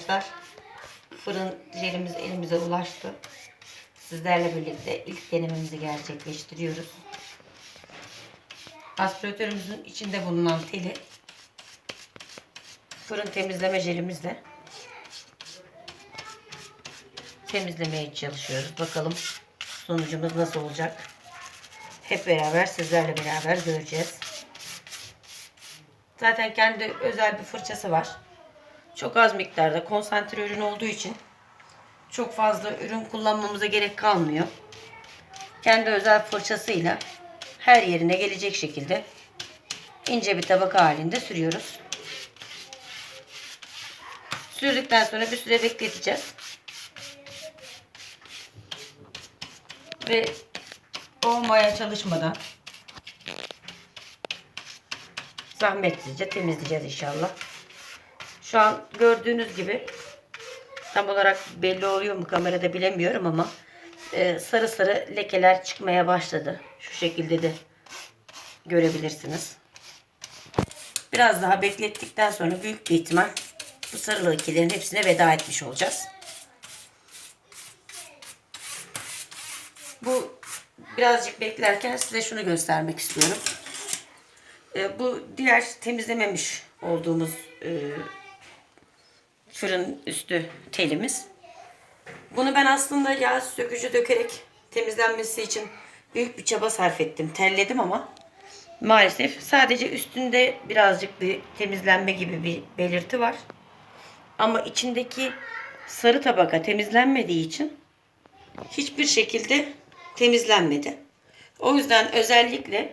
arkadaşlar. Fırın jelimiz elimize ulaştı. Sizlerle birlikte ilk denememizi gerçekleştiriyoruz. Aspiratörümüzün içinde bulunan teli fırın temizleme jelimizle temizlemeye çalışıyoruz. Bakalım sonucumuz nasıl olacak. Hep beraber sizlerle beraber göreceğiz. Zaten kendi özel bir fırçası var. Çok az miktarda konsantre ürün olduğu için çok fazla ürün kullanmamıza gerek kalmıyor. Kendi özel fırçasıyla her yerine gelecek şekilde ince bir tabaka halinde sürüyoruz. Sürdükten sonra bir süre bekleteceğiz. Ve olmaya çalışmadan zahmetsizce temizleyeceğiz inşallah. Şu an gördüğünüz gibi tam olarak belli oluyor mu kamerada bilemiyorum ama e, sarı sarı lekeler çıkmaya başladı. Şu şekilde de görebilirsiniz. Biraz daha beklettikten sonra büyük bir ihtimal bu sarı lekelerin hepsine veda etmiş olacağız. Bu birazcık beklerken size şunu göstermek istiyorum. E, bu diğer temizlememiş olduğumuz e, fırın üstü telimiz. Bunu ben aslında yağ sökücü dökerek temizlenmesi için büyük bir çaba sarf ettim. Terledim ama maalesef sadece üstünde birazcık bir temizlenme gibi bir belirti var. Ama içindeki sarı tabaka temizlenmediği için hiçbir şekilde temizlenmedi. O yüzden özellikle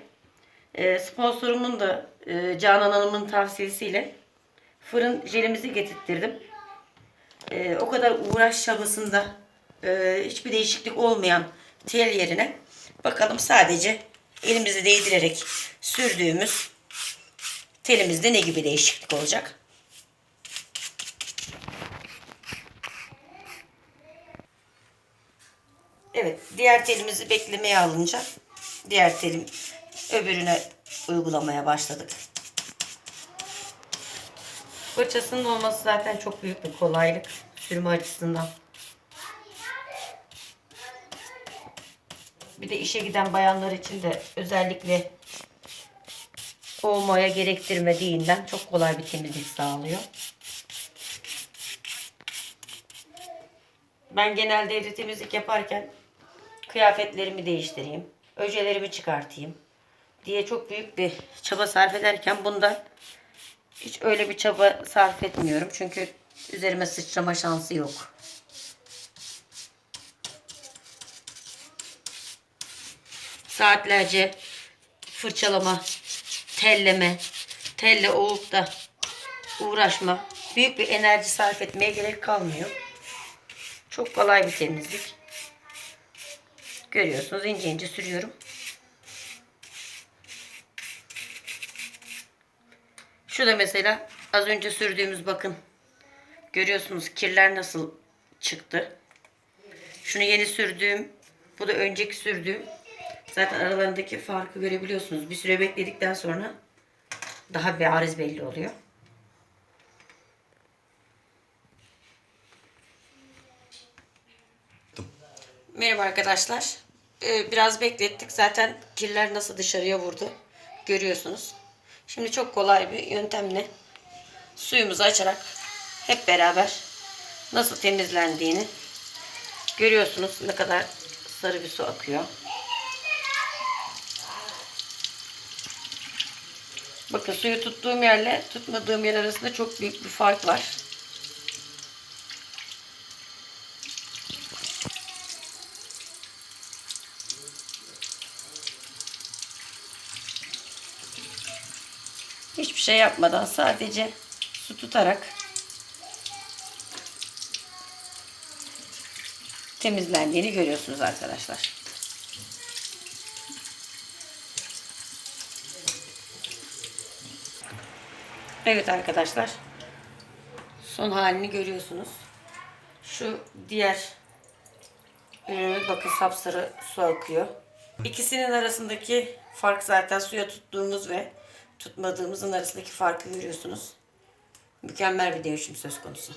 e, sponsorumun da e, Canan Hanım'ın tavsiyesiyle fırın jelimizi getirttirdim. E, o kadar uğraş çabasında e, hiçbir değişiklik olmayan tel yerine bakalım sadece elimizi değdirerek sürdüğümüz telimizde ne gibi değişiklik olacak. Evet, diğer telimizi beklemeye alınca diğer telim öbürüne uygulamaya başladık. Fırçasının olması zaten çok büyük bir kolaylık sürme açısından. Bir de işe giden bayanlar için de özellikle olmaya gerektirmediğinden çok kolay bir temizlik sağlıyor. Ben genelde evde temizlik yaparken kıyafetlerimi değiştireyim, öcelerimi çıkartayım diye çok büyük bir çaba sarf ederken bunda hiç öyle bir çaba sarf etmiyorum. Çünkü üzerime sıçrama şansı yok. Saatlerce fırçalama, telleme, telle ovup da uğraşma. Büyük bir enerji sarf etmeye gerek kalmıyor. Çok kolay bir temizlik. Görüyorsunuz ince ince sürüyorum. Şu da mesela az önce sürdüğümüz bakın. Görüyorsunuz kirler nasıl çıktı. Şunu yeni sürdüğüm, bu da önceki sürdüğüm. Zaten aralarındaki farkı görebiliyorsunuz. Bir süre bekledikten sonra daha bariz belli oluyor. Merhaba arkadaşlar. Ee, biraz beklettik. Zaten kirler nasıl dışarıya vurdu. Görüyorsunuz. Şimdi çok kolay bir yöntemle suyumuzu açarak hep beraber nasıl temizlendiğini görüyorsunuz. Ne kadar sarı bir su akıyor. Bakın suyu tuttuğum yerle tutmadığım yer arasında çok büyük bir fark var. Hiçbir şey yapmadan sadece su tutarak temizlendiğini görüyorsunuz arkadaşlar. Evet arkadaşlar. Son halini görüyorsunuz. Şu diğer ürünü bakın sapsarı su akıyor. İkisinin arasındaki fark zaten suya tuttuğumuz ve tutmadığımızın arasındaki farkı görüyorsunuz. Mükemmel bir değişim söz konusu.